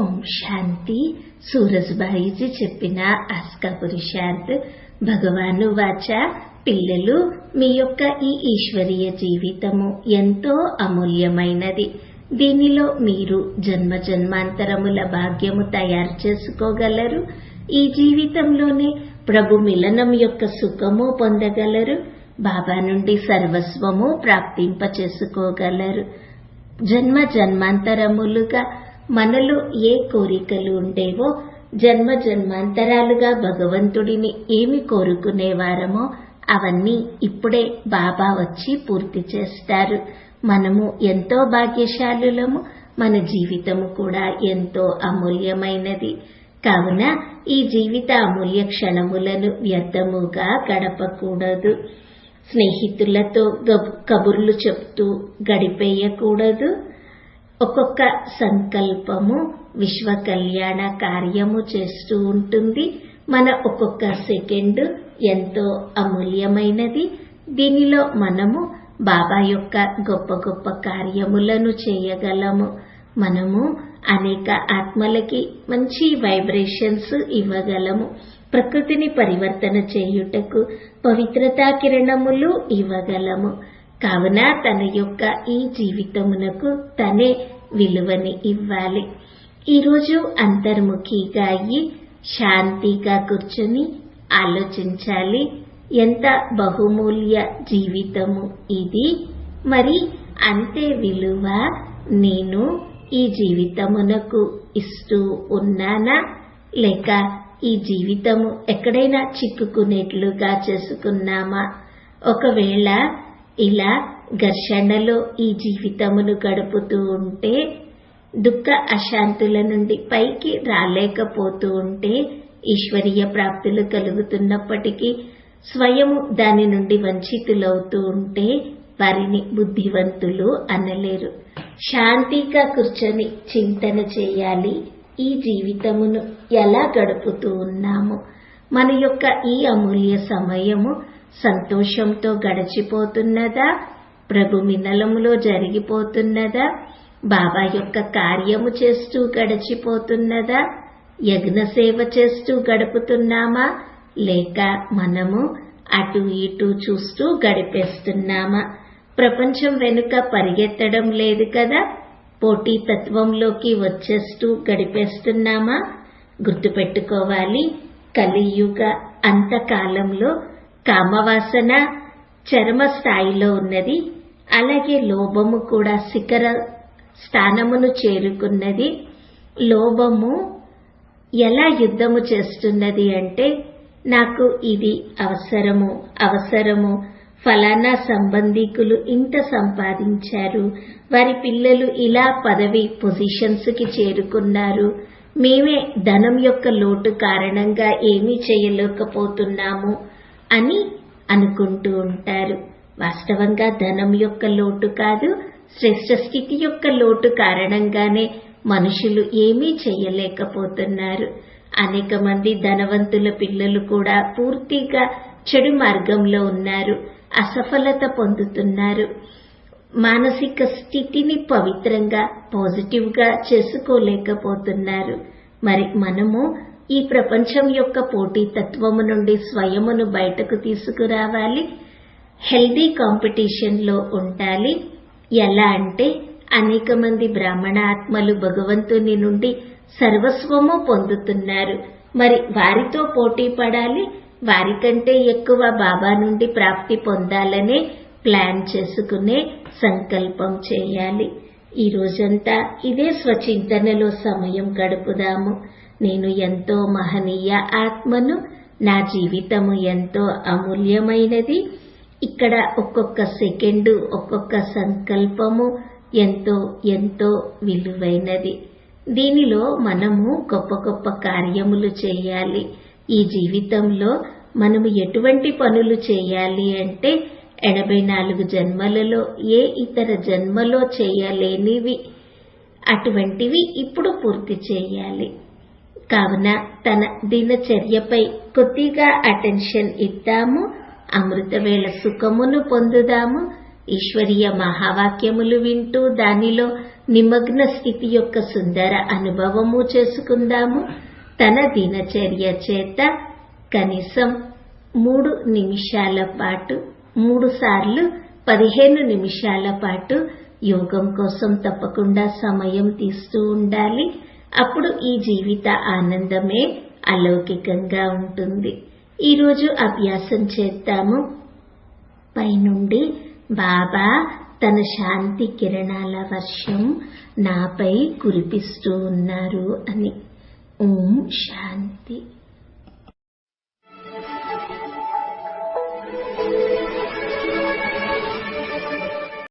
ఓం శాంతి. సూరజ్బాయిజీ చెప్పిన ఆస్కాపురి శాంత్ భగవాను వాచ. పిల్లలు మీ యొక్క ఈ ఈశ్వరీయ జీవితము ఎంతో అమూల్యమైనది. దీనిలో మీరు జన్మ జన్మాంతరముల భాగ్యము తయారు చేసుకోగలరు. ఈ జీవితంలోనే ప్రభు మిలనం యొక్క సుఖము పొందగలరు. బాబా నుండి సర్వస్వము ప్రాప్తింప చేసుకోగలరు జన్మ జన్మాంతరములుగా మనలో ఏ కోరికలు ఉండేవో జన్మ జన్మాంతరాలుగా భగవంతుడిని ఏమి కోరుకునేవారమో అవన్నీ ఇప్పుడే బాబా వచ్చి పూర్తి చేస్తారు. మనము ఎంతో భాగ్యశాలులము మన జీవితము కూడా ఎంతో అమూల్యమైనది. కావున ఈ జీవిత అమూల్య క్షణములను వ్యర్థముగా గడపకూడదు. స్నేహితులతో కబుర్లు చెప్తూ గడిపేయకూడదు. ఒక్కొక్క సంకల్పము విశ్వ కళ్యాణ కార్యము చేస్తూ ఉంటుంది. మన ఒక్కొక్క సెకండ్ ఎంతో అమూల్యమైనది. దీనిలో మనము బాబా యొక్క గొప్ప గొప్ప కార్యములను చేయగలము. మనము అనేక ఆత్మలకి మంచి వైబ్రేషన్స్ ఇవ్వగలము. ప్రకృతిని పరివర్తన చేయుటకు పవిత్రతా కిరణములు ఇవ్వగలము. కావున తన యొక్క ఈ జీవితమునకు తనే విలువని ఇవ్వాలి. ఈరోజు అంతర్ముఖిగా అయ్యి శాంతిగా కూర్చొని ఆలోచించాలి. ఎంత బహుమూల్య జీవితము ఇది. మరి అంతే విలువ నేను ఈ జీవితమునకు ఇస్తూ ఉన్నానా? లేక ఈ జీవితము ఎక్కడైనా చిక్కుకునేట్లుగా చేసుకున్నామా? ఒకవేళ ఇలా ఘర్షణలో ఈ జీవితమును గడుపుతూ ఉంటే దుఃఖ అశాంతుల నుండి పైకి రాలేకపోతూ ఉంటే ఈశ్వరీయ ప్రాప్తులు కలుగుతున్నప్పటికీ స్వయము దాని నుండి వంచితులవుతూ ఉంటే వారిని బుద్ధివంతులు అనలేరు. శాంతిగా కూర్చొని చింతన చేయాలి. ఈ జీవితమును ఎలా గడుపుతూ ఉన్నాము? మన యొక్క ఈ అమూల్య సమయము సంతోషంతో గడిచిపోతున్నదా? ప్రభు మినలములో జరిగిపోతున్నదా? బాబా యొక్క కార్యము చేస్తూ గడిచిపోతున్నదా? యజ్ఞ సేవ చేస్తూ గడుపుతున్నామా? లేక మనము అటు ఇటు చూస్తూ గడిపేస్తున్నామా? ప్రపంచం వెనుక పరిగెత్తడం లేదు కదా? పోటీతత్వంలోకి వచ్చేస్తూ గడిపేస్తున్నామా? గుర్తుపెట్టుకోవాలి కలియుగ అంతకాలంలో కామవాసన చర్మ స్థాయిలో ఉన్నది. అలాగే లోభము కూడా శిఖర స్థానమును చేరుకున్నది. లోభము ఎలా యుద్ధము చేస్తున్నది అంటే నాకు ఇది అవసరము అవసరము. ఫలానా సంబంధికులు ఇంత సంపాదించారు. వారి పిల్లలు ఇలా పదవి పొజిషన్స్కి చేరుకున్నారు. మేమే ధనం యొక్క లోటు కారణంగా ఏమీ చేయలేకపోతున్నాము. అని అనుకుంటూ ఉంటారు. వాస్తవంగా ధనం యొక్క లోటు కాదు శ్రేష్ట స్థితి యొక్క లోటు కారణంగానే మనుషులు ఏమీ చేయలేకపోతున్నారు. అనేక మంది ధనవంతుల పిల్లలు కూడా పూర్తిగా చెడు మార్గంలో ఉన్నారు అసఫలత పొందుతున్నారు. మానసిక స్థితిని పవిత్రంగా పాజిటివ్గా చేసుకోలేకపోతున్నారు. మరి మనము ఈ ప్రపంచం యొక్క పోటీతత్వము నుండి స్వయమును బయటకు తీసుకురావాలి. హెల్దీ కాంపిటీషన్లో ఉండాలి. ఎలా అంటే అనేక మంది బ్రాహ్మణ ఆత్మలు భగవంతుని నుండి సర్వస్వము పొందుతున్నారు. మరి వారితో పోటీ పడాలి. వారికంటే ఎక్కువ బాబా నుండి ప్రాప్తి పొందాలనే ప్లాన్ చేసుకునే సంకల్పం చేయాలి. ఈ రోజంతా ఇదే స్వచింతనలో సమయం గడుపుదాము. నేను ఎంతో మహనీయ ఆత్మను నా జీవితము ఎంతో అమూల్యమైనది. ఇక్కడ ఒక్కొక్క సెకండు ఒక్కొక్క సంకల్పము ఎంతో ఎంతో విలువైనది. దీనిలో మనము గొప్ప గొప్ప కార్యములు చేయాలి. ఈ జీవితంలో మనము ఎటువంటి పనులు చేయాలి అంటే ఎనభై నాలుగు జన్మలలో ఏ ఇతర జన్మలో చేయలేనివి అటువంటివి ఇప్పుడు పూర్తి చేయాలి. కావున తన దినచర్యపై కొద్దిగా అటెన్షన్ ఇద్దాము అమృతవేళ సుఖమును పొందుదాము ఈశ్వరీయ మహావాక్యములు వింటూ దానిలో నిమగ్న స్థితి యొక్క సుందర అనుభవము చేసుకుందాము. తన దినచర్య చేత కనీసం మూడు నిమిషాల పాటు మూడు సార్లు పదిహేను నిమిషాల పాటు యోగం కోసం తప్పకుండా సమయం తీస్తూ ఉండాలి. అప్పుడు ఈ జీవిత ఆనందమే అలౌకికంగా ఉంటుంది. ఈరోజు అభ్యాసం చేద్దాము. పైనుండి బాబా తన శాంతి కిరణాల వర్షం నాపై కురిపిస్తూ ఉన్నారు అని. ఓం శాంతి.